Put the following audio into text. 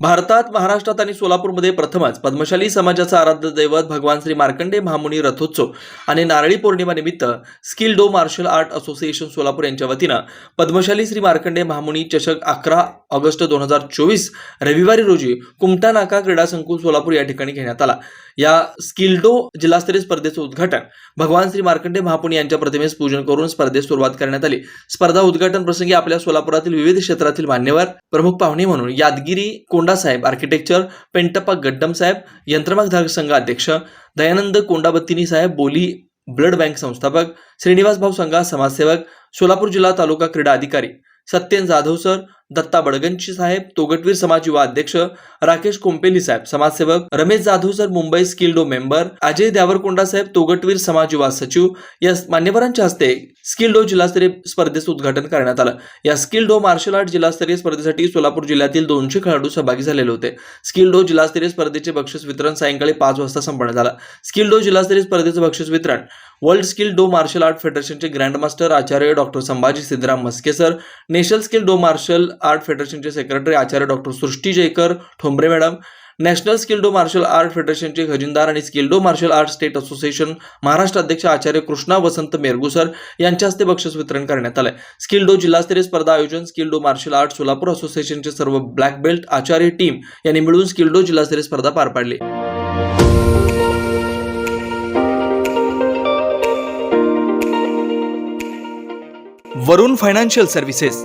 भारतात महाराष्ट्रात आणि सोलापूरमध्ये प्रथमच पद्मशाली समाजाचा आराध्य दैवत भगवान श्री मार्कंडे महामुनी रथोत्सव आणि नारळी पौर्णिमानिमित्त Skilldo martial art association Solapur यांच्या वतीनं पद्मशाली श्री मार्कंडे महामुनी चषक अकरा ऑगस्ट दोन हजार चोवीस रविवारी रोजी कुमटा नाका क्रीडा संकुल सोलापूर या ठिकाणी घेण्यात आला. या स्किल्डो जिल्हास्तरीय स्पर्धेचं उद्घाटन भगवान श्री मार्कंडे महापुनी यांच्या प्रतिमेस पूजन करून स्पर्धेस सुरुवात करण्यात आली. स्पर्धा उद्घाटन प्रसंगी आपल्या सोलापुरातील विविध क्षेत्रातील मान्यवर प्रमुख पाहुणे म्हणून यादगिरी कोंडासाहेब आर्किटेक्चर पेंटप्पा गड्डम साहेब यंत्रमाग संघ अध्यक्ष दयानंद कोंडाबत्तिनी साहेब बोली ब्लड बँक संस्थापक श्रीनिवास भाऊ संघा समाजसेवक सोलापूर जिल्हा तालुका क्रीडा अधिकारी सत्यन जाधव सर दत्ता बडगंची साहेब तोगटवीर समाज युवा अध्यक्ष राकेश कोंपेली साहेब समाजसेवक Ramesh Jadhav sir Mumbai Skilldo member Ajay Dyavarkonda साहेब तोगटवीर समाज युवा सचिव या मान्यवरांच्या हस्ते स्किल डो जिल्हास्तरीय स्पर्धेचं उद्घाटन करण्यात आलं. या स्किल डो मार्शल आर्ट जिल्हास्तरीय स्पर्धेसाठी सोलापूर जिल्ह्यातील दोनशे खेळाडू सहभागी झालेले होते. स्किल डो जिल्हास्तरीय स्पर्धेचे बक्षीस वितरण सायंकाळी पाच वाजता संपन्न झालं. स्किल डो जिल्हास्तरीय स्पर्धेचं बक्षीस वितरण वर्ल्ड स्किल डो martial art फेडरेशनचे grandmaster Acharya doctor Sambhaji Siddharam Maske sir national Skilldo martial art फेडरेशनचे secretary Acharya doctor Srushti Jaykar Thombare madam national Skilldo martial art फेडरेशनचे खजिनदार आणि Skilldo martial art state association Maharashtra अध्यक्ष आचार्य कृष्णा वसंत मेरगुसर यांच्या हस्ते बक्षीस वितरण करण्यात आलंय. स्किल्डो जिल्हास्तरीय स्पर्धा आयोजन स्किल्डो मार्शल आर्ट सोलापूर असोसिएशनचे सर्व ब्लॅक बेल्ट आचार्य टीम यांनी मिळून स्किल्डो जिल्हास्तरीय स्पर्धा पार पाडली. Varun financial services